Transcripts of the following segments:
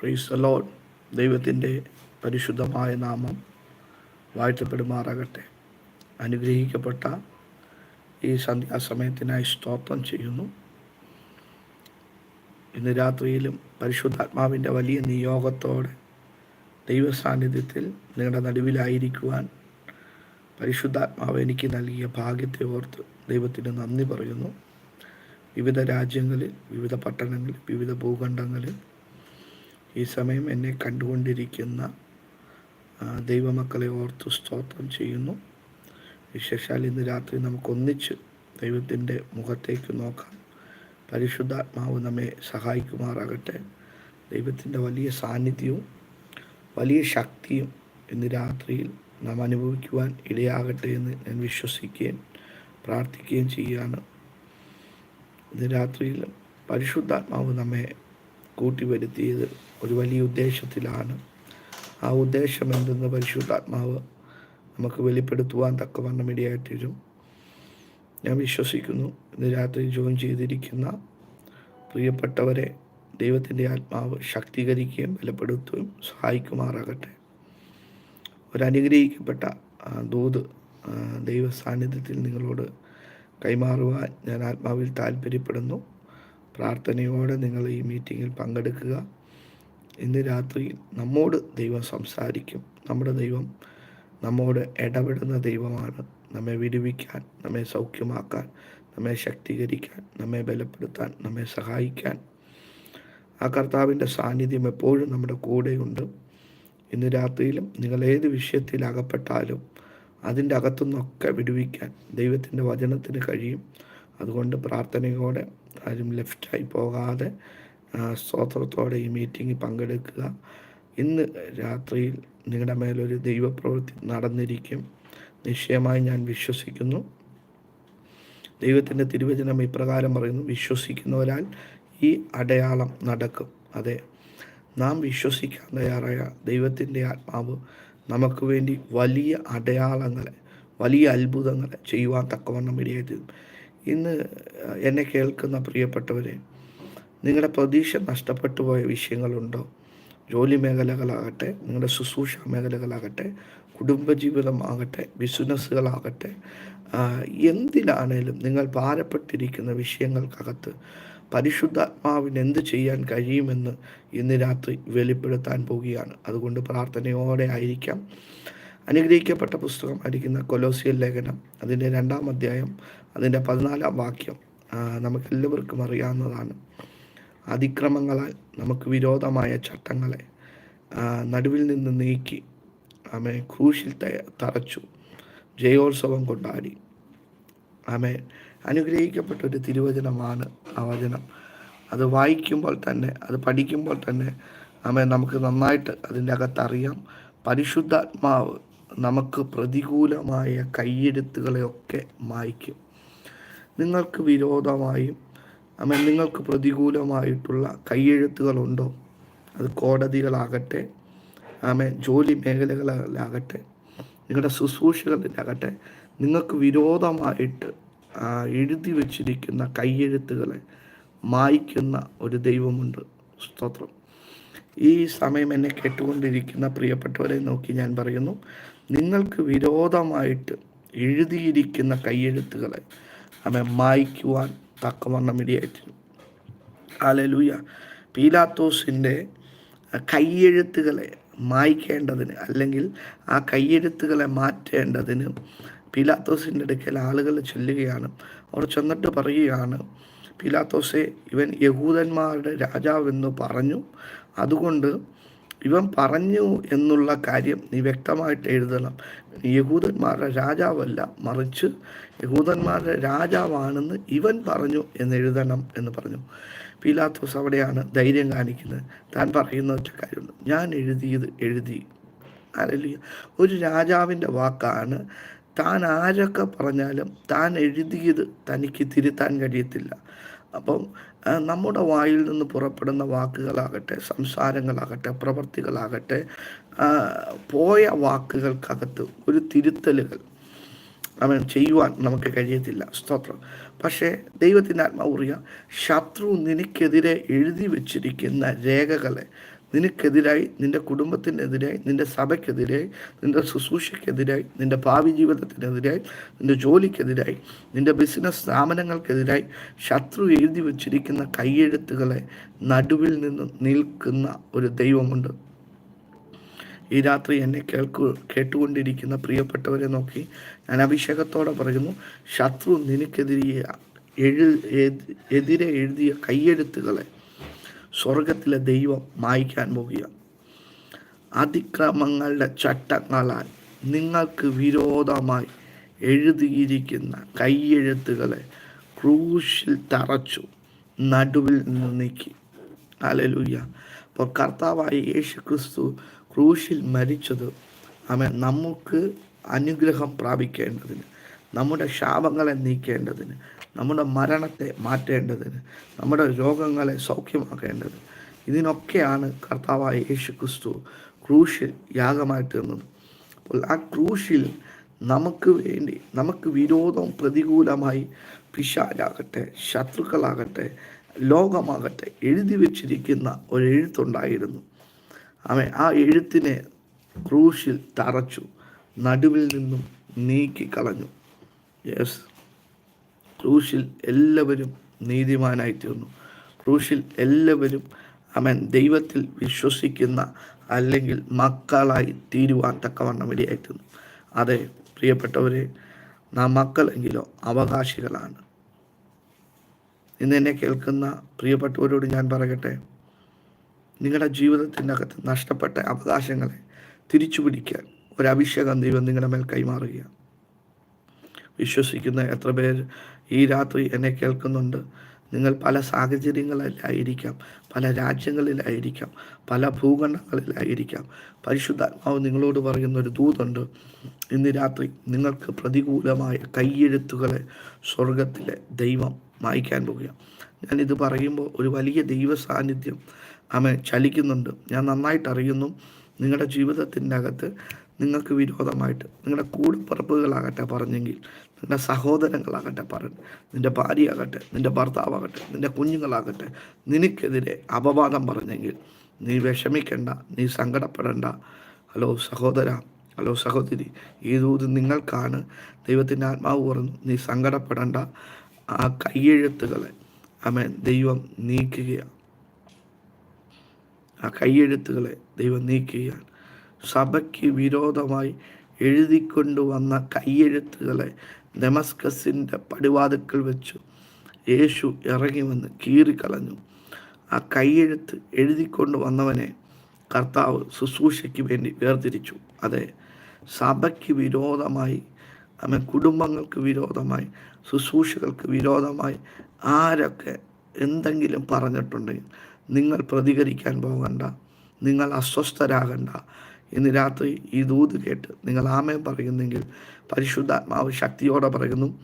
Price alone ദൈവത്തിന്റെ പരിശുദ്ധമായ നാമം വാഴ്ത്തപ്പെടുമാറാകട്ടെ. അനുഗ്രഹിക്കപ്പെട്ട ഈ സന്ധ്യാസമയത്തിനായി സ്തോത്രം ചെയ്യുന്നു. ഇന്ന് രാത്രിയിലും പരിശുദ്ധാത്മാവിന്റെ വലിയ നിയോഗത്തോടെ ദൈവസാന്നിധ്യത്തിൽ നിങ്ങളുടെ നടുവിലായിരിക്കുവാൻ പരിശുദ്ധാത്മാവ് എനിക്ക് നൽകിയ ഭാഗ്യത്തെ ഓർത്ത് ദൈവത്തിന് നന്ദി പറയുന്നു. വിവിധ രാജ്യങ്ങളിൽ വിവിധ പട്ടണങ്ങളിൽ വിവിധ ഭൂഖണ്ഡങ്ങളിൽ ഈ സമയം എന്നെ കണ്ടുകൊണ്ടിരിക്കുന്ന ദൈവമക്കളെ ഓർത്ത് സ്തോത്രം ചെയ്യുന്നു. വിശേഷാൽ ഇന്ന് രാത്രി നമുക്കൊന്നിച്ച് ദൈവത്തിന്റെ മുഖത്തേക്ക് നോക്കാം. പരിശുദ്ധാത്മാവ് നമ്മെ സഹായിക്കുമാറാകട്ടെ. ദൈവത്തിന്റെ വലിയ സാന്നിധ്യവും വലിയ ശക്തിയും ഇന്ന് രാത്രിയിൽ നാം അനുഭവിക്കുവാൻ ഇടയാകട്ടെ എന്ന് ഞാൻ വിശ്വസിക്കുകയും പ്രാർത്ഥിക്കുകയും ചെയ്യുകയാണ്. ഇന്ന് രാത്രിയിൽ പരിശുദ്ധാത്മാവ് നമ്മെ കൂട്ടിവരുത്തിയത് ഒരു വലിയ ഉദ്ദേശത്തിലാണ്. ആ ഉദ്ദേശം എന്തെന്ന് പരിശുദ്ധാത്മാവ് നമുക്ക് വെളിപ്പെടുത്തുവാൻ തക്കവണ്ണം ഇടയായിട്ടിരും ഞാൻ വിശ്വസിക്കുന്നു ഇന്ന് രാത്രി ജോയിൻ ചെയ്തിരിക്കുന്ന പ്രിയപ്പെട്ടവരെ ദൈവത്തിന്റെ ആത്മാവ് ശക്തീകരിക്കുകയും ബലപ്പെടുത്തുകയും സഹായിക്കുമാറാകട്ടെ. ഒരനുഗ്രഹിക്കപ്പെട്ട ദൂത് ദൈവ സാന്നിധ്യത്തിൽ നിങ്ങളോട് കൈമാറുവാൻ ഞാൻ ആത്മാവിൽ താല്പര്യപ്പെടുന്നു പ്രാർത്ഥനയോടെ നിങ്ങൾ ഈ മീറ്റിങ്ങിൽ പങ്കെടുക്കുക. ഇന്ന് രാത്രി നമ്മോട് ദൈവം സംസാരിക്കും. നമ്മുടെ ദൈവം നമ്മോട് ഇടപെടുന്ന ദൈവമാണ്. നമ്മെ വിടുവിക്കാൻ നമ്മെ സൗഖ്യമാക്കാൻ നമ്മെ ശക്തീകരിക്കാൻ നമ്മെ ബലപ്പെടുത്താൻ നമ്മെ സഹായിക്കാൻ. ആ കർത്താവിന്റെ സാന്നിധ്യം എപ്പോഴും നമ്മുടെ കൂടെയുണ്ട്. ഇന്ന് രാത്രിയിലും നിങ്ങൾ ഏത് വിഷയത്തിൽ അകപ്പെട്ടാലും അതിന്റെ അകത്തുനിന്നൊക്കെ വിടുവിക്കാൻ ദൈവത്തിന്റെ വചനത്തിന് കഴിയും. അതുകൊണ്ട് പ്രാർത്ഥനയോടെ ആരും ലെഫ്റ്റായി പോകാതെ സ്തോത്രത്തോടെ ഈ മീറ്റിങ്ങിൽ പങ്കെടുക്കുക. ഇന്ന് രാത്രിയിൽ നിങ്ങളുടെ മേലൊരു ദൈവപ്രവൃത്തി നടന്നിരിക്കും. നിശ്ചയമായി ഞാൻ വിശ്വസിക്കുന്നു. ദൈവത്തിന്റെ തിരുവചനം ഇപ്രകാരം പറയുന്നു വിശ്വസിക്കുന്നവരാൽ ഈ അടയാളം നടക്കും. അതെ നാം വിശ്വസിക്കാൻ തയ്യാറായ ദൈവത്തിന്റെ ആത്മാവ് നമുക്ക് വേണ്ടി വലിയ അടയാളങ്ങളെ വലിയ അത്ഭുതങ്ങളെ ചെയ്യുവാൻ തക്കവണ്ണം ഇടയായത് ഇന്ന് എന്നെ കേൾക്കുന്ന പ്രിയപ്പെട്ടവരെ നിങ്ങളുടെ പ്രതീക്ഷ നഷ്ടപ്പെട്ടു പോയ വിഷയങ്ങളുണ്ടോ? ജോലി മേഖലകളാകട്ടെ നിങ്ങളുടെ ശുശ്രൂഷ മേഖലകളാകട്ടെ കുടുംബജീവിതമാകട്ടെ ബിസിനസ്സുകളാകട്ടെ എന്തിനാണേലും നിങ്ങൾ ഭാരപ്പെട്ടിരിക്കുന്ന വിഷയങ്ങൾക്കകത്ത് പരിശുദ്ധാത്മാവിന് എന്ത് ചെയ്യാൻ കഴിയുമെന്ന് ഇന്ന് രാത്രി വെളിപ്പെടുത്താൻ പോവുകയാണ്. അതുകൊണ്ട് പ്രാർത്ഥനയോടെ ആയിരിക്കാം. അനുഗ്രഹിക്കപ്പെട്ട പുസ്തകം അരിക്കുന്ന കൊലോസിയൽ ലേഖനം അതിന്റെ രണ്ടാം അധ്യായം അതിന്റെ പതിനാലാം വാക്യം നമുക്കെല്ലാവർക്കും അറിയാവുന്നതാണ്. അതിക്രമങ്ങളാൽ നമുക്ക് വിരോധമായ ചട്ടങ്ങളെ നടുവിൽ നിന്ന് നീക്കി ആമെ ക്രൂശിൽ തറച്ചു ജയോത്സവം കൊണ്ടാടി. ആമെ അനുഗ്രഹിക്കപ്പെട്ട ഒരു തിരുവചനമാണ് ആ വചനം. അത് വായിക്കുമ്പോൾ തന്നെ അത് പഠിക്കുമ്പോൾ തന്നെ ആമേ നമുക്ക് നന്നായിട്ട് അതിന്റെ അകത്ത് അറിയാം. പരിശുദ്ധാത്മാവ് നമുക്ക് പ്രതികൂലമായ കൈയെഴുത്തുകളെയൊക്കെ മായ്ക്കും. നിങ്ങൾക്ക് വിരോധമായും നിങ്ങൾക്ക് പ്രതികൂലമായിട്ടുള്ള കൈയെഴുത്തുകളുണ്ടോ? അത് കോടതികളാകട്ടെ ആമേ ജോലി മേഖലകളിലാകട്ടെ നിങ്ങളുടെ ശുശ്രൂഷകളിലാകട്ടെ നിങ്ങൾക്ക് വിരോധമായിട്ട് എഴുതി വച്ചിരിക്കുന്ന കൈയെഴുത്തുകളെ മായ്ക്കുന്ന ഒരു ദൈവമുണ്ട്. സ്തോത്രം. ഈ സമയം എന്നെ കേട്ടുകൊണ്ടിരിക്കുന്ന പ്രിയപ്പെട്ടവരെ നോക്കി ഞാൻ പറയുന്നു. നിങ്ങൾക്ക് വിരോധമായിട്ട് എഴുതിയിരിക്കുന്ന കയ്യെഴുത്തുകളെ അവൻ മായ്ക്കുവാൻ തക്കവണ്ണം ഇടയായിട്ടുണ്ട്. അലലൂയ പീലാത്തോസിന്റെ കയ്യെഴുത്തുകളെ മായ്ക്കേണ്ടതിന് അല്ലെങ്കിൽ ആ കയ്യെഴുത്തുകളെ മാറ്റേണ്ടതിന് പീലാത്തോസിന്റെ അടുക്കൽ ആളുകൾ ചെല്ലുകയാണ്. അവർ ചെന്നിട്ട് പറയുകയാണ് പീലാത്തോസെ ഇവൻ യഹൂദന്മാരുടെ രാജാവെന്ന് പറഞ്ഞു. അതുകൊണ്ട് ഇവൻ പറഞ്ഞു എന്നുള്ള കാര്യം നീ വ്യക്തമായിട്ട് എഴുതണം. യഹൂദന്മാരുടെ രാജാവല്ല മറിച്ച് യഹൂദന്മാരുടെ രാജാവാണെന്ന് ഇവൻ പറഞ്ഞു എന്ന് എഴുതണം എന്ന് പറഞ്ഞു. പീലാത്തോസ് അവിടെയാണ് ധൈര്യം കാണിക്കുന്നത്. താൻ പറയുന്ന ഒറ്റ കാര്യമുണ്ട്. ഞാൻ എഴുതിയത് എഴുതി. അല്ലെങ്കിൽ ഒരു രാജാവിന്റെ വാക്കാണ്. താൻ ആരൊക്കെ പറഞ്ഞാലും താൻ എഴുതിയത് തനിക്ക് തിരുത്താൻ കഴിയത്തില്ല. അപ്പം നമ്മുടെ വായിൽ നിന്ന് പുറപ്പെടുന്ന വാക്കുകളാകട്ടെ സംസാരങ്ങളാകട്ടെ പ്രവർത്തികളാകട്ടെ പോയ വാക്കുകൾക്കകത്ത് ഒരു തിരുത്തലുകൾ അവൻ ചെയ്യുവാൻ നമുക്ക് കഴിയത്തില്ല. സ്തോത്രം. പക്ഷേ ദൈവത്തിന്റെ ആത്മാവ് ശത്രു നിനക്കെതിരെ എഴുതി വച്ചിരിക്കുന്ന രേഖകളെ നിനക്കെതിരായി നിന്റെ കുടുംബത്തിനെതിരായി നിന്റെ സഭയ്ക്കെതിരായി നിന്റെ ശുശ്രൂഷയ്ക്കെതിരായി നിന്റെ ഭാവി ജീവിതത്തിനെതിരായി നിന്റെ ജോലിക്കെതിരായി നിന്റെ ബിസിനസ് സ്ഥാപനങ്ങൾക്കെതിരായി ശത്രു എഴുതി വച്ചിരിക്കുന്ന കൈയെഴുത്തുകളെ നടുവിൽ നിന്ന് നിൽക്കുന്ന ഒരു ദൈവമുണ്ട്. ഈ രാത്രി എന്നെ കേൾക്കു കേട്ടുകൊണ്ടിരിക്കുന്ന പ്രിയപ്പെട്ടവരെ നോക്കി ഞാൻ അഭിഷേകത്തോടെ പറയുന്നു ശത്രു നിനക്കെതിരെ എഴു എതിരെ എഴുതിയ കയ്യെഴുത്തുകളെ സ്വർഗത്തിലെ ദൈവം മായ്ക്കാൻ പോകുക. അതിക്രമങ്ങളുടെ ചട്ടങ്ങളാൽ നിങ്ങൾക്ക് വിരോധമായി എഴുതിയിരിക്കുന്ന കൈയെഴുത്തുകളെ ക്രൂശിൽ തറച്ചു നടുവിൽ നിന്ന് നീക്കി. അലലുയ്യ അപ്പോൾ കർത്താവായ യേശു ക്രിസ്തു ക്രൂശിൽ മരിച്ചത് അവൻ നമുക്ക് അനുഗ്രഹം പ്രാപിക്കേണ്ടതിന് നമ്മുടെ ശാപങ്ങളെ നീക്കേണ്ടതിന് നമ്മുടെ മരണത്തെ മാറ്റേണ്ടതിന് നമ്മുടെ രോഗങ്ങളെ സൗഖ്യമാക്കേണ്ടത് ഇതിനൊക്കെയാണ് കർത്താവായ യേശു ക്രിസ്തു ക്രൂശിൽ യാഗമായി തീർന്നത്. അപ്പോൾ ആ ക്രൂശിൽ നമുക്ക് വേണ്ടി നമുക്ക് വിരോധം പ്രതികൂലമായി പിശാലാകട്ടെ ശത്രുക്കളാകട്ടെ ലോകമാകട്ടെ എഴുതി വച്ചിരിക്കുന്ന ഒരു എഴുത്തുണ്ടായിരുന്നു. അവൻ ആ എഴുത്തിനെ ക്രൂശിൽ തറച്ചു നടുവിൽ നിന്നും നീക്കി കളഞ്ഞു യെസ് ക്രൂശിൽ എല്ലാവരും നീതിമാനായി തീർന്നു. ക്രൂശിൽ എല്ലാവരും അവൻ ദൈവത്തിൽ വിശ്വസിക്കുന്ന അല്ലെങ്കിൽ മക്കളായി തീരുവാൻ തക്കവണ്ണം ഇടയായിത്തീർന്നു അതെ പ്രിയപ്പെട്ടവരെ നാം മക്കളെങ്കിലോ അവകാശികളാണ്. ഇന്ന് എന്നെ കേൾക്കുന്ന പ്രിയപ്പെട്ടവരോട് ഞാൻ പറയട്ടെ നിങ്ങളുടെ ജീവിതത്തിന്റെ അകത്ത് നഷ്ടപ്പെട്ട അവകാശങ്ങളെ തിരിച്ചു പിടിക്കാൻ ഒരു അഭിഷേകം ദൈവം നിങ്ങളുടെ മേൽ കൈമാറുകയാണ്. വിശ്വസിക്കുന്ന എത്ര പേർ ഈ രാത്രി എന്നെ കേൾക്കുന്നുണ്ട്. നിങ്ങൾ പല സാഹചര്യങ്ങളിലായിരിക്കാം പല രാജ്യങ്ങളിലായിരിക്കാം പല ഭൂഖണ്ഡങ്ങളിലായിരിക്കാം. പരിശുദ്ധാത്മാവ് നിങ്ങളോട് പറയുന്ന ഒരു ദൂതുണ്ട്. ഇന്ന് രാത്രി നിങ്ങൾക്ക് പ്രതികൂലമായ കൈയെഴുത്തുകളെ സ്വർഗത്തിലെ ദൈവം മായ്ക്കാൻ പോവുകയാണ് ഞാനിത് പറയുമ്പോൾ ഒരു വലിയ ദൈവ സാന്നിധ്യം ആമെ ചലിക്കുന്നുണ്ട്. ഞാൻ നന്നായിട്ട് അറിയുന്നു നിങ്ങളുടെ ജീവിതത്തിന്റെ അകത്ത് നിങ്ങൾക്ക് വിരോധമായിട്ട് നിങ്ങളുടെ കൂടപ്പറപ്പുകളാകട്ടെ പറഞ്ഞെങ്കിൽ നിന്റെ സഹോദരങ്ങളാകട്ടെ പറഞ്ഞു നിന്റെ ഭാര്യയാകട്ടെ നിന്റെ ഭർത്താവാകട്ടെ നിന്റെ കുഞ്ഞുങ്ങളാകട്ടെ നിനക്കെതിരെ അപവാദം പറഞ്ഞെങ്കിൽ നീ വിഷമിക്കേണ്ട നീ സങ്കടപ്പെടേണ്ട. ഹലോ സഹോദര ഹലോ സഹോദരി ഈ ദൂത് നിങ്ങൾക്കാണ്. ദൈവത്തിന്റെ ആത്മാവ് പറഞ്ഞു നീ സങ്കടപ്പെടേണ്ട. ആ കൈയെഴുത്തുകളെ അമ്മ ദൈവം നീക്കുകയാണ് ആ കൈയെഴുത്തുകളെ ദൈവം നീക്കുകയാണ്. സഭയ്ക്ക് വിരോധമായി എഴുതിക്കൊണ്ടുവന്ന കൈയെഴുത്തുകളെ ഡെമസ്കസിന്റെ പടിവാതുക്കൾ വെച്ചു. യേശു ഇറങ്ങി വന്ന് കീറിക്കളഞ്ഞു. ആ കൈയെഴുത്ത് എഴുതിക്കൊണ്ട് വന്നവനെ കർത്താവ് ശുശ്രൂഷയ്ക്ക് വേണ്ടി വേർതിരിച്ചു. അതെ സഭയ്ക്ക് വിരോധമായി അമ്മ കുടുംബങ്ങൾക്ക് വിരോധമായി ശുശ്രൂഷകൾക്ക് വിരോധമായി ആരൊക്കെ എന്തെങ്കിലും പറഞ്ഞിട്ടുണ്ടെങ്കിൽ നിങ്ങൾ പ്രതികരിക്കാൻ പോകണ്ട നിങ്ങൾ അസ്വസ്ഥരാകണ്ട ഇന്ന് രാത്രി ഈ ദൂത് കേട്ട് നിങ്ങൾ ആമയം പറയുന്നെങ്കിൽ പരിശുദ്ധാത്മാവ് ശക്തിയോടെ പറയുന്നു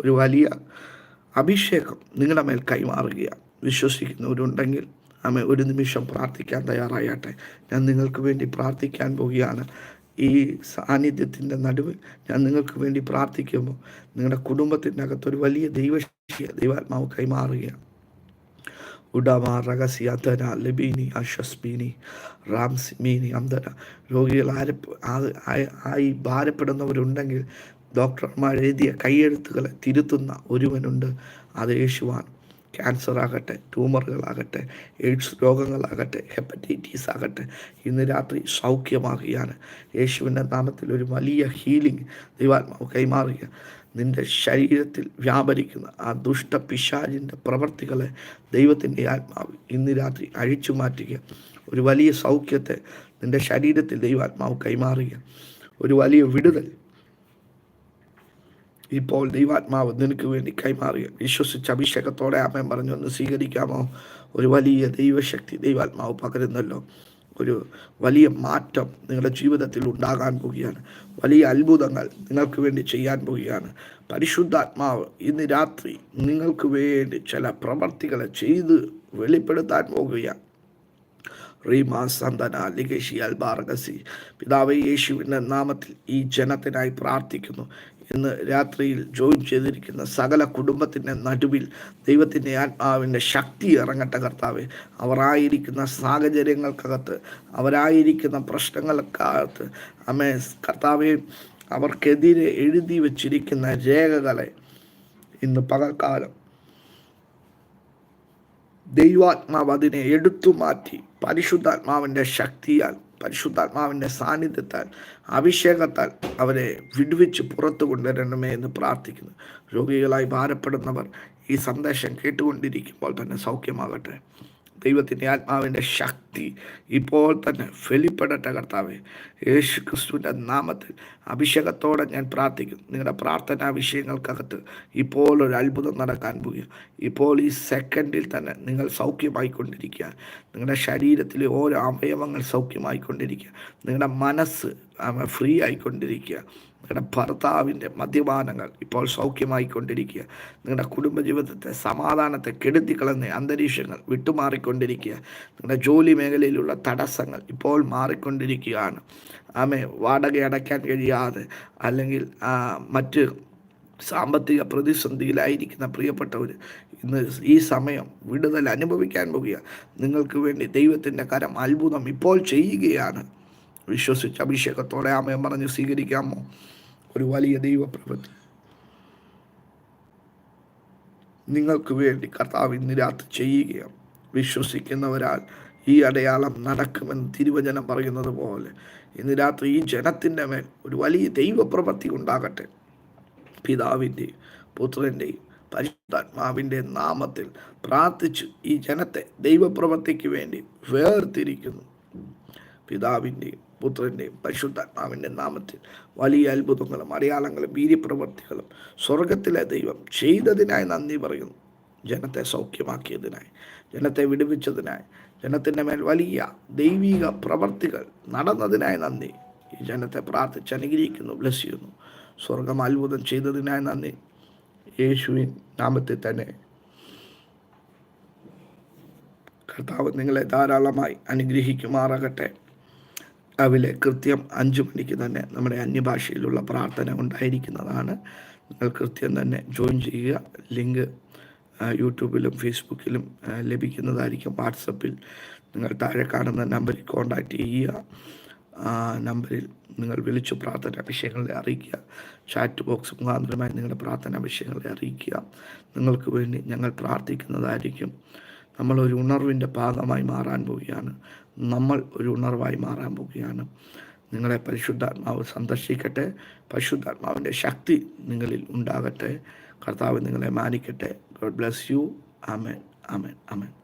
ഒരു വലിയ അഭിഷേകം നിങ്ങളുടെ മേൽ കൈമാറുകയാണ്. വിശ്വസിക്കുന്നവരുണ്ടെങ്കിൽ ആമ ഒരു നിമിഷം പ്രാർത്ഥിക്കാൻ തയ്യാറായാട്ടെ ഞാൻ നിങ്ങൾക്ക് വേണ്ടി പ്രാർത്ഥിക്കാൻ പോവുകയാണ്. ഈ സാന്നിധ്യത്തിന്റെ നടുവിൽ ഞാൻ നിങ്ങൾക്ക് വേണ്ടി പ്രാർത്ഥിക്കുമ്പോൾ നിങ്ങളുടെ കുടുംബത്തിന്റെ അകത്തൊരു വലിയ ദൈവശക്തിയെ ദൈവാത്മാവ് കൈമാറുകയാണ്. ഉഡമ റഹസ്യധന ലബീനി അശ്വസ്മിനി റാംസ്മിനി അന്തന രോഗികൾ ആര് ആയി ഭാരപ്പെടുന്നവരുണ്ടെങ്കിൽ ഡോക്ടർമാർ എഴുതിയ കൈയെഴുത്തുകളെ തിരുത്തുന്ന ഒരുവനുണ്ട്. അത് യേശുവാണ്. ക്യാൻസർ ആകട്ടെ ട്യൂമറുകളാകട്ടെ എയ്ഡ്സ് രോഗങ്ങളാകട്ടെ ഹെപ്പറ്റൈറ്റീസ് ആകട്ടെ ഇന്ന് രാത്രി സൗഖ്യമാകുകയാണ്. യേശുവിന്റെ നാമത്തിൽ ഒരു വലിയ ഹീലിംഗ് ദൈവാത്മാവ് കൈമാറുക നിന്റെ ശരീരത്തിൽ വ്യാപരിക്കുന്ന ആ ദുഷ്ട പിശാചിന്റെ പ്രവർത്തികളെ ദൈവത്തിന്റെ ആത്മാവ് ഇന്ന് രാത്രി അഴിച്ചു മാറ്റുക. ഒരു വലിയ സൗഖ്യത്തെ നിന്റെ ശരീരത്തിൽ ദൈവാത്മാവ് കൈമാറുക. ഒരു വലിയ വിടുതൽ ഇപ്പോൾ ദൈവാത്മാവ് നിനക്ക് വേണ്ടി കൈമാറുക. വിശ്വസിച്ച് അഭിഷേകത്തോടെ അമ്മ പറഞ്ഞു ഒന്ന് സ്വീകരിക്കാമോ? ഒരു വലിയ ദൈവശക്തി ദൈവാത്മാവ് പകരുന്നല്ലോ. ഒരു വലിയ മാറ്റം നിങ്ങളുടെ ജീവിതത്തിൽ ഉണ്ടാകാൻ പോവുകയാണ്. വലിയ അത്ഭുതങ്ങൾ നിങ്ങൾക്ക് വേണ്ടി ചെയ്യാൻ പോവുകയാണ്. പരിശുദ്ധാത്മാവ് ഇന്ന് രാത്രി നിങ്ങൾക്ക് വേണ്ടി ചില പ്രവർത്തികളെ ചെയ്ത് വെളിപ്പെടുത്താൻ പോകുകയാണ് റീമാ സന്തന ലിഗേഷി അൽബാർഗസി. പിതാവ് യേശുവിന്റെ നാമത്തിൽ ഈ ജനത്തിനായി പ്രാർത്ഥിക്കുന്നു. ഇന്ന് രാത്രിയിൽ ജോയിൻ ചെയ്തിരിക്കുന്ന സകല കുടുംബത്തിന്റെ നടുവിൽ ദൈവത്തിന്റെ ആത്മാവിന്റെ ശക്തി ഇറങ്ങട്ടെ കർത്താവ്. അവരായിരിക്കുന്ന സാഹചര്യങ്ങൾക്കകത്ത് അവരായിരിക്കുന്ന പ്രശ്നങ്ങൾക്കകത്ത് അമ്മേ കർത്താവെ അവർക്കെതിരെ എഴുതി വച്ചിരിക്കുന്ന രേഖകളെ ഇന്ന് പകൽക്കാലം ദൈവാത്മാവ് അതിനെ എടുത്തു മാറ്റി പരിശുദ്ധാത്മാവിന്റെ ശക്തിയാൽ പരിശുദ്ധാത്മാവിന്റെ സാന്നിധ്യത്താൽ അഭിഷേകത്താൽ അവരെ വിടുവിച്ച് പുറത്തു കൊണ്ടുവരണമേ എന്ന് പ്രാർത്ഥിക്കുന്നു. രോഗികളായി ഭാരപ്പെടുന്നവർ ഈ സന്ദേശം കേട്ടുകൊണ്ടിരിക്കുമ്പോൾ തന്നെ സൗഖ്യമാകട്ടെ. ദൈവത്തിന്റെ ആത്മാവിന്റെ ശക്തി ഇപ്പോൾ തന്നെ വെളിപ്പെടട്ടെ കർത്താവെ. യേശു ക്രിസ്തുവിന്റെ നാമത്തിൽ അഭിഷേകത്തോടെ ഞാൻ പ്രാർത്ഥിക്കുന്നു നിങ്ങളുടെ പ്രാർത്ഥനാ വിഷയങ്ങൾക്കകത്ത് ഇപ്പോൾ ഒരു അത്ഭുതം നടക്കാൻ പോകുക ഇപ്പോൾ ഈ സെക്കൻഡിൽ തന്നെ നിങ്ങൾ സൗഖ്യമായിക്കൊണ്ടിരിക്കുക. നിങ്ങളുടെ ശരീരത്തിലെ ഓരോ അവയവങ്ങൾ സൗഖ്യമായിക്കൊണ്ടിരിക്കുക. നിങ്ങളുടെ മനസ്സ് ഫ്രീ ആയിക്കൊണ്ടിരിക്കുക. നിങ്ങളുടെ ഭർത്താവിന്റെ മദ്യപാനങ്ങൾ ഇപ്പോൾ സൗഖ്യമായിക്കൊണ്ടിരിക്കുക. നിങ്ങളുടെ കുടുംബജീവിതത്തെ സമാധാനത്തെ കെടുത്തിക്കളഞ്ഞ അന്തരീക്ഷങ്ങൾ വിട്ടുമാറിക്കൊണ്ടിരിക്കുക. നിങ്ങളുടെ ജോലി മേഖലയിലുള്ള തടസ്സങ്ങൾ ഇപ്പോൾ മാറിക്കൊണ്ടിരിക്കുകയാണ്. ആമേ വാടക അടയ്ക്കാൻ കഴിയാതെ അല്ലെങ്കിൽ മറ്റ് സാമ്പത്തിക പ്രതിസന്ധിയിലായിരിക്കുന്ന പ്രിയപ്പെട്ടവർ ഇന്ന് ഈ സമയം വിടുതൽ അനുഭവിക്കാൻ പോകുക. നിങ്ങൾക്ക് വേണ്ടി ദൈവത്തിന്റെ കരം അത്ഭുതം ഇപ്പോൾ ചെയ്യുകയാണ്. വിശ്വസിച്ച് അഭിഷേകത്തോടെ ആമയം പറഞ്ഞ് സ്വീകരിക്കാമോ? ഒരു വലിയ ദൈവപ്രവൃത്തി. നിങ്ങൾക്ക് വേണ്ടി കർത്താവ് ഇന്ന് രാത്രി ചെയ്യുകയാണ്. വിശ്വസിക്കുന്നവരാൽ ഈ അടയാളം നടക്കുമെന്ന് തിരുവചനം പറയുന്നത് പോലെ ഇന്ന് രാത്രി ഈ ജനത്തിന്റെ മേൽ ഒരു വലിയ ദൈവപ്രവൃത്തി ഉണ്ടാകട്ടെ. പിതാവിന്റെയും പുത്രന്റെയും പരിശുദ്ധാത്മാവിന്റെ നാമത്തിൽ പ്രാർത്ഥിച്ച് ഈ ജനത്തെ ദൈവപ്രവൃത്തിക്ക് വേണ്ടി വേർതിരിക്കുന്നു. പിതാവിന്റെയും പുത്രന്റെയും പരിശുദ്ധാത്മാവിന്റെ നാമത്തിൽ വലിയ അത്ഭുതങ്ങളും അടയാളങ്ങളും വീര്യപ്രവർത്തികളും സ്വർഗത്തിലെ ദൈവം ചെയ്തതിനായി നന്ദി പറയുന്നു. ജനത്തെ സൗഖ്യമാക്കിയതിനായി ജനത്തെ വിടുവിച്ചതിനായി ജനത്തിന്റെ മേൽ വലിയ ദൈവിക പ്രവർത്തികൾ നടന്നതിനായി നന്ദി. ഈ ജനത്തെ പ്രാർത്ഥിച്ച് അനുഗ്രഹിക്കുന്നു ബ്ലസ് ചെയ്യുന്നു. സ്വർഗം അത്ഭുതം ചെയ്തതിനായി നന്ദി. യേശുവിൻ നാമത്തിൽ തന്നെ കർത്താവ് നിങ്ങളെ ധാരാളമായി അനുഗ്രഹിക്കുമാറാകട്ടെ. രാവിലെ കൃത്യം അഞ്ച് മണിക്ക് തന്നെ നമ്മുടെ അന്യഭാഷയിലുള്ള പ്രാർത്ഥന ഉണ്ടായിരിക്കുന്നതാണ്. നിങ്ങൾ കൃത്യം തന്നെ ജോയിൻ ചെയ്യുക. ലിങ്ക് യൂട്യൂബിലും ഫേസ്ബുക്കിലും ലഭിക്കുന്നതായിരിക്കും. വാട്സപ്പിൽ നിങ്ങൾ താഴെ കാണുന്ന നമ്പറിൽ കോൺടാക്റ്റ് ചെയ്യുക. നമ്പറിൽ നിങ്ങൾ വിളിച്ചു പ്രാർത്ഥന വിഷയങ്ങളെ അറിയിക്കുക. ചാറ്റ് ബോക്സ് മുഖാന്തരമായി നിങ്ങളുടെ പ്രാർത്ഥന വിഷയങ്ങളെ അറിയിക്കുക. നിങ്ങൾക്ക് വേണ്ടി ഞങ്ങൾ പ്രാർത്ഥിക്കുന്നതായിരിക്കും. നമ്മൾ ഒരു ഉണർവിന്റെ ഭാഗമായി മാറാൻ പോവുകയാണ്. നമ്മൾ ഒരു ഉണർവായി മാറാൻ പോവുകയാണ്. നിങ്ങളെ പരിശുദ്ധാത്മാവ് സന്ദർശിക്കട്ടെ. പരിശുദ്ധാത്മാവിന്റെ ശക്തി നിങ്ങളിൽ ഉണ്ടാകട്ടെ. കർത്താവ് നിങ്ങളെ മാനിക്കട്ടെ. God bless you. ആമേൻ. ആമേൻ. ആമേൻ.